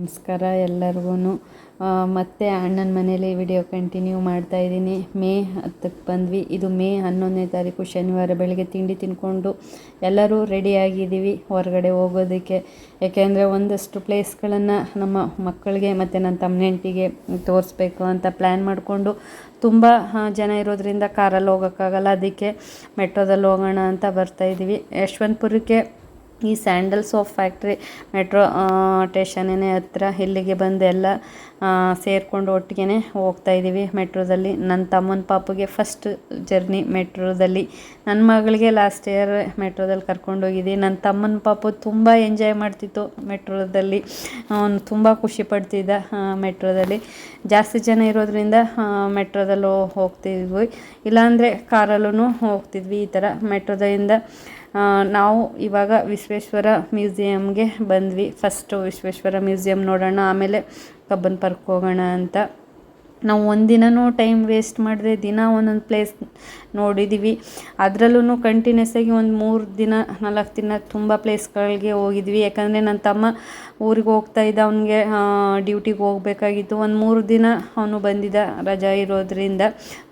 ನಮಸ್ಕಾರ ಎಲ್ಲರಿಗೂ ಮತ್ತೆ ಅಣ್ಣನ ಮನೇಲಿ ವಿಡಿಯೋ ಕಂಟಿನ್ಯೂ ಮಾಡ್ತಾ ಇದ್ದೀನಿ. ಮೇ ಹತ್ತಕ್ಕೆ ಬಂದ್ವಿ. ಇದು ಮೇ ಹನ್ನೊಂದನೇ ತಾರೀಕು ಶನಿವಾರ ಬೆಳಗ್ಗೆ ತಿಂಡಿ ತಿನ್ಕೊಂಡು ಎಲ್ಲರೂ ರೆಡಿಯಾಗಿದ್ದೀವಿ ಹೊರಗಡೆ ಹೋಗೋದಕ್ಕೆ. ಯಾಕೆಂದರೆ ಒಂದಷ್ಟು ಪ್ಲೇಸ್ಗಳನ್ನು ನಮ್ಮ ಮಕ್ಕಳಿಗೆ ಮತ್ತು ನನ್ನ ತಮ್ಮನೆಂಟಿಗೆ ತೋರಿಸ್ಬೇಕು ಅಂತ ಪ್ಲ್ಯಾನ್ ಮಾಡಿಕೊಂಡು ತುಂಬ ಜನ ಇರೋದ್ರಿಂದ ಕಾರಲ್ಲಿ ಹೋಗೋಕ್ಕಾಗಲ್ಲ. ಅದಕ್ಕೆ ಮೆಟ್ರೋದಲ್ಲಿ ಹೋಗೋಣ ಅಂತ ಬರ್ತಾಯಿದ್ದೀವಿ ಯಶವಂತಪುರಕ್ಕೆ ಈ ಸ್ಯಾಂಡಲ್ ಸೋಪ್ ಫ್ಯಾಕ್ಟ್ರಿ, ಮೆಟ್ರೋ ಟೇಷನ್ನೇ ಹತ್ರ ಇಲ್ಲಿಗೆ ಬಂದು ಎಲ್ಲ ಸೇರಿಕೊಂಡು ಒಟ್ಟಿಗೆ ಹೋಗ್ತಾ ಇದ್ದೀವಿ ಮೆಟ್ರೋದಲ್ಲಿ. ನನ್ನ ತಮ್ಮನ ಪಾಪುಗೆ ಫಸ್ಟ್ ಜರ್ನಿ ಮೆಟ್ರೋದಲ್ಲಿ. ನನ್ನ ಮಗಳಿಗೆ ಲಾಸ್ಟ್ ಇಯರ್ ಮೆಟ್ರೋದಲ್ಲಿ ಕರ್ಕೊಂಡೋಗಿದ್ದೆ ನನ್ನ ತಮ್ಮನ ಪಾಪು ತುಂಬ ಎಂಜಾಯ್ ಮಾಡ್ತಿತ್ತು ಮೆಟ್ರೋದಲ್ಲಿ. ಅವನು ತುಂಬ ಖುಷಿ ಪಡ್ತಿದ್ದ ಮೆಟ್ರೋದಲ್ಲಿ. ಜಾಸ್ತಿ ಜನ ಇರೋದ್ರಿಂದ ಮೆಟ್ರೋದಲ್ಲಿ ಹೋಗ್ತಿದ್ವಿ. ಇಲ್ಲಾಂದರೆ ಕಾರಲ್ಲೂ ಹೋಗ್ತಿದ್ವಿ ಈ ಥರ. ಮೆಟ್ರೋದಿಂದ ನಾವು ಇವಾಗ ವಿಶ್ವೇಶ್ವರ ಮ್ಯೂಸಿಯಮ್ಗೆ ಬಂದ್ವಿ. ಫಸ್ಟು ವಿಶ್ವೇಶ್ವರ ಮ್ಯೂಸಿಯಮ್ ನೋಡೋಣ, ಆಮೇಲೆ ಕಬ್ಬನ್ ಪಾರ್ಕ್ ಹೋಗೋಣ ಅಂತ. ನಾವು ಒಂದಿನವೂ ಟೈಮ್ ವೇಸ್ಟ್ ಮಾಡಿದೆ, ದಿನ ಒಂದೊಂದು ಪ್ಲೇಸ್ ನೋಡಿದ್ದೀವಿ ಅದರಲ್ಲೂ ಕಂಟಿನ್ಯೂಸ್ ಆಗಿ ಒಂದು ಮೂರು ದಿನ, ನಾಲ್ಕು ದಿನ ತುಂಬ ಪ್ಲೇಸ್ಗಳಿಗೆ ಹೋಗಿದ್ವಿ. ಯಾಕಂದರೆ ನನ್ನ ತಮ್ಮ ಊರಿಗೆ ಹೋಗ್ತಾ ಇದ್ದ, ಅವನಿಗೆ ಡ್ಯೂಟಿಗೆ ಹೋಗಬೇಕಾಗಿತ್ತು. ಒಂದು ಮೂರು ದಿನ ಅವನು ಬಂದಿದ್ದ ರಜಾ ಇರೋದ್ರಿಂದ.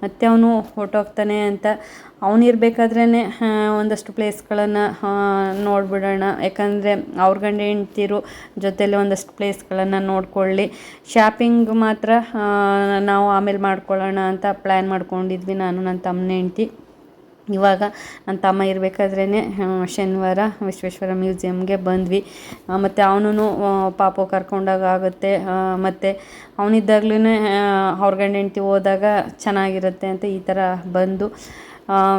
ಮತ್ತು ಅವನು ಹೊರ್ಟೋಗ್ತಾನೆ ಅಂತ. ಅವನಿರ್ಬೇಕಾದ್ರೇ ಒಂದಷ್ಟು ಪ್ಲೇಸ್ಗಳನ್ನು ನೋಡಿಬಿಡೋಣ. ಯಾಕಂದರೆ ಅವ್ರ ಗಂಡ ಹೆಂಡ್ತಿರು ಜೊತೆಲಿ ಒಂದಷ್ಟು ಪ್ಲೇಸ್ಗಳನ್ನು ನೋಡ್ಕೊಳ್ಳಿ. ಶಾಪಿಂಗ್ ಮಾತ್ರ ನಾವು ಆಮೇಲೆ ಮಾಡ್ಕೊಳ್ಳೋಣ ಅಂತ ಪ್ಲ್ಯಾನ್ ಮಾಡ್ಕೊಂಡಿದ್ವಿ ನಾನು ನನ್ನ ತಮ್ಮನ ಹೆಂಡ್ತಿ. ಇವಾಗ ನನ್ನ ತಮ್ಮ ಇರಬೇಕಾದ್ರೇ ಶನಿವಾರ ವಿಶ್ವೇಶ್ವರ ಮ್ಯೂಸಿಯಮ್ಗೆ ಬಂದ್ವಿ. ಮತ್ತು ಅವನು ಪಾಪು ಕರ್ಕೊಂಡಾಗ ಆಗುತ್ತೆ. ಮತ್ತು ಅವನಿದ್ದಾಗ್ಲೂ ಅವ್ರ ಗಂಡ ಹೆಂಡ್ತಿ ಹೋದಾಗ ಚೆನ್ನಾಗಿರುತ್ತೆ ಅಂತ ಈ ಥರ ಬಂದು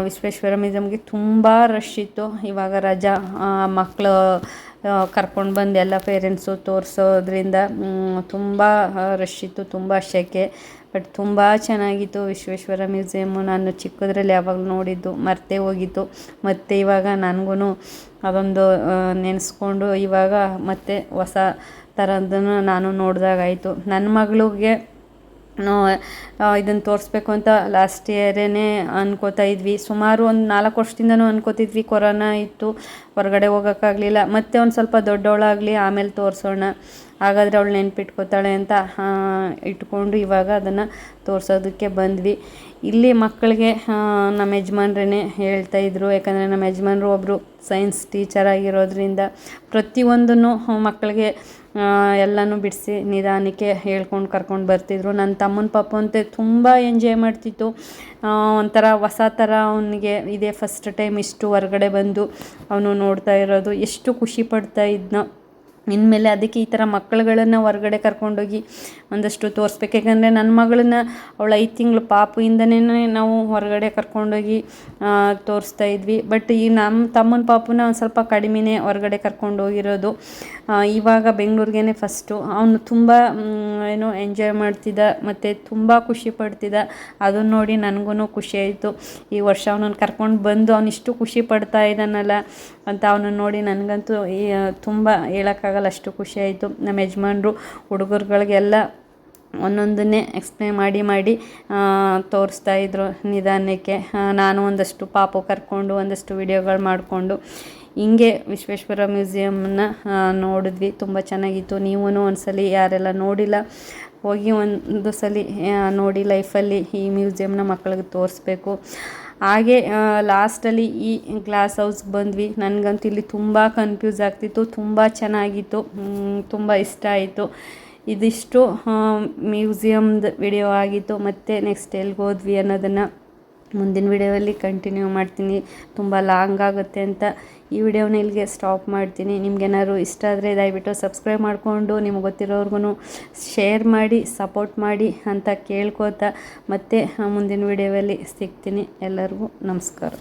ವಿಶ್ವೇಶ್ವರ ಮ್ಯೂಸಿಯಮ್ಗೆ ತುಂಬ ರಶ್ ಇತ್ತು. ಇವಾಗ ರಜಾ ಮಕ್ಕಳು ಕರ್ಕೊಂಡು ಬಂದು ಎಲ್ಲ ಪೇರೆಂಟ್ಸು ತೋರಿಸೋದ್ರಿಂದ ತುಂಬ ರಶ್ ಇತ್ತು, ತುಂಬ ಶೆಕೆ ಬಟ್ ತುಂಬ ಚೆನ್ನಾಗಿತ್ತು ವಿಶ್ವೇಶ್ವರ ಮ್ಯೂಸಿಯಮ್ಮು ನಾನು ಚಿಕ್ಕದ್ರಲ್ಲಿ ಯಾವಾಗ ನೋಡಿದ್ದು, ಮರ್ತೇ ಹೋಗಿತ್ತು. ಮತ್ತು ಇವಾಗ ನನಗೂ ಅದೊಂದು ನೆನೆಸ್ಕೊಂಡು ಇವಾಗ ಮತ್ತೆ ಹೊಸ ಥರದ್ದನ್ನು ನಾನು ನೋಡಿದಾಗಾಯಿತು. ನನ್ನ ಮಗಳಿಗೆ ಇದನ್ನು ತೋರಿಸ್ಬೇಕು ಅಂತ ಲಾಸ್ಟ್ ಇಯರೇ ಅನ್ಕೋತಾ ಇದ್ವಿ. ಸುಮಾರು ಒಂದು ನಾಲ್ಕು ವರ್ಷದಿಂದನೂ ಅನ್ಕೋತಿದ್ವಿ ಕೊರೋನಾ ಇತ್ತು, ಹೊರಗಡೆ ಹೋಗೋಕ್ಕಾಗಲಿಲ್ಲ. ಮತ್ತೆ ಒಂದು ಸ್ವಲ್ಪ ದೊಡ್ಡವಳಾಗಲಿ ಆಮೇಲೆ ತೋರಿಸೋಣ. ಹಾಗಾದರೆ ಅವಳು ನೆನ್ಪಿಟ್ಕೋತಾಳೆ ಅಂತ ಇಟ್ಕೊಂಡು ಇವಾಗ ಅದನ್ನು ತೋರಿಸೋದಕ್ಕೆ ಬಂದ್ವಿ. ಇಲ್ಲಿ ಮಕ್ಕಳಿಗೆ ನಮ್ಮ ಯಜಮಾನ್ರೇ ಹೇಳ್ತಾಯಿದ್ರು ಯಾಕಂದರೆ ನಮ್ಮ ಯಜಮಾನ್ರು ಒಬ್ಬರು ಸೈನ್ಸ್ ಟೀಚರ್ ಆಗಿರೋದ್ರಿಂದ ಪ್ರತಿಯೊಂದನ್ನು ಮಕ್ಕಳಿಗೆ ಎಲ್ಲನೂ ಬಿಡಿಸಿ ನಿಧಾನಕ್ಕೆ ಹೇಳ್ಕೊಂಡು ಕರ್ಕೊಂಡು ಬರ್ತಿದ್ರು. ನನ್ನ ತಮ್ಮನ ಪಾಪ ಅಂತೆ ತುಂಬ ಎಂಜಾಯ್ ಮಾಡ್ತಿತ್ತು. ಒಂಥರ ಹೊಸ ಥರ ಅವನಿಗೆ ಇದೇ ಫಸ್ಟ್ ಟೈಮ್ ಇಷ್ಟು ಹೊರಗಡೆ ಬಂದು ಅವನು ನೋಡ್ತಾ ಇರೋದು. ಎಷ್ಟು ಖುಷಿ ಪಡ್ತಾ ಇದ್ನೋ. ಇನ್ಮೇಲೆ ಅದಕ್ಕೆ ಈ ಥರ ಮಕ್ಕಳುಗಳನ್ನು ಹೊರ್ಗಡೆ ಕರ್ಕೊಂಡೋಗಿ ಒಂದಷ್ಟು ತೋರಿಸ್ಬೇಕು. ಯಾಕಂದರೆ ನನ್ನ ಮಗಳನ್ನ ಅವಳು ಐದು ತಿಂಗಳು ಪಾಪುಯಿಂದನೇ ನಾವು ಹೊರಗಡೆ ಕರ್ಕೊಂಡೋಗಿ ತೋರಿಸ್ತಾ ಇದ್ವಿ. ಬಟ್ ಈ ನಮ್ಮ ತಮ್ಮನ ಪಾಪುನ ಒಂದು ಸ್ವಲ್ಪ ಕಡಿಮೆನೇ ಹೊರಗಡೆ ಕರ್ಕೊಂಡೋಗಿರೋದು. ಇವಾಗ ಬೆಂಗಳೂರಿಗೇ ಫಸ್ಟು ಅವನು ತುಂಬ ಏನು ಎಂಜಾಯ್ ಮಾಡ್ತಿದ್ದ, ಮತ್ತು ತುಂಬ ಖುಷಿ ಪಡ್ತಿದ್ದ. ಅದನ್ನು ನೋಡಿ ನನಗೂ ಖುಷಿ ಆಯಿತು. ಈ ವರ್ಷ ಅವನನ್ನು ಕರ್ಕೊಂಡು ಬಂದು ಅವನಿಷ್ಟು ಖುಷಿ ಪಡ್ತಾ ಇದ್ದಾನಲ್ಲ ಅಂತ ಅವನನ್ನು ನೋಡಿ ನನಗಂತೂ ತುಂಬ ಹೇಳೋಕ್ಕಾಗಲ್ಲ ಅಷ್ಟು ಖುಷಿ ಆಯಿತು. ನಮ್ಮ ಯಜಮಾನ್ರು, ಹುಡುಗರುಗಳಿಗೆಲ್ಲ ಒಂದೊಂದನ್ನೇ ಎಕ್ಸ್ಪ್ಲೇನ್ ಮಾಡಿ ಮಾಡಿ ತೋರಿಸ್ತಾ ಇದ್ರು ನಿಧಾನಕ್ಕೆ. ನಾನು ಒಂದಷ್ಟು ಪಾಪು ಕರ್ಕೊಂಡು, ಒಂದಷ್ಟು ವಿಡಿಯೋಗಳು ಮಾಡಿಕೊಂಡು. ಹಿಂಗೆ ವಿಶ್ವೇಶ್ವರ ಮ್ಯೂಸಿಯಮ್ನ ನೋಡಿದ್ವಿ. ತುಂಬ ಚೆನ್ನಾಗಿತ್ತು. ನೀವು ಒಂದ್ಸಲಿ ಯಾರೆಲ್ಲ ನೋಡಿಲ್ಲ, ಹೋಗಿ ಒಂದು ಸಲ ನೋಡಿ ಲೈಫಲ್ಲಿ ಈ ಮ್ಯೂಸಿಯಮ್ನ ಮಕ್ಕಳಿಗೆ ತೋರಿಸ್ಬೇಕು. ಹಾಗೆ ಲಾಸ್ಟಲ್ಲಿ ಈ ಗ್ಲಾಸ್ ಹೌಸ್ಗೆ ಬಂದ್ವಿ. ನನಗಂತೂ ಇಲ್ಲಿ ತುಂಬ ಕನ್ಫ್ಯೂಸ್ ಆಗ್ತಿತ್ತು. ತುಂಬ ಚೆನ್ನಾಗಿತ್ತು. ತುಂಬ ಇಷ್ಟ ಆಯಿತು. ಇದಿಷ್ಟು ಮ್ಯೂಸಿಯಮ್ದು ವಿಡಿಯೋ ಆಗಿತ್ತು. ಮತ್ತು ನೆಕ್ಸ್ಟ್ ಎಲ್ಲಿಗೆ ಹೋದ್ವಿ ಅನ್ನೋದನ್ನು ಮುಂದಿನ ವಿಡಿಯೋದಲ್ಲಿ ಕಂಟಿನ್ಯೂ ಮಾಡ್ತೀನಿ. ತುಂಬ ಲಾಂಗ್ ಆಗುತ್ತೆ ಅಂತ ಈ ವಿಡಿಯೋನ ಇಲ್ಲಿಗೆ ಸ್ಟಾಪ್ ಮಾಡ್ತೀನಿ. ನಿಮ್ಗೇನಾದ್ರು ಇಷ್ಟ ಆದರೆ ದಯವಿಟ್ಟು ಸಬ್ಸ್ಕ್ರೈಬ್ ಮಾಡಿಕೊಂಡು ನಿಮ್ಗೆ ಗೊತ್ತಿರೋರ್ಗು ಶೇರ್ ಮಾಡಿ ಸಪೋರ್ಟ್ ಮಾಡಿ ಅಂತ ಕೇಳ್ಕೋತಾ ಮತ್ತೆ ಮುಂದಿನ ವಿಡಿಯೋದಲ್ಲಿ ಸಿಗ್ತೀನಿ. ಎಲ್ಲರಿಗೂ ನಮಸ್ಕಾರ.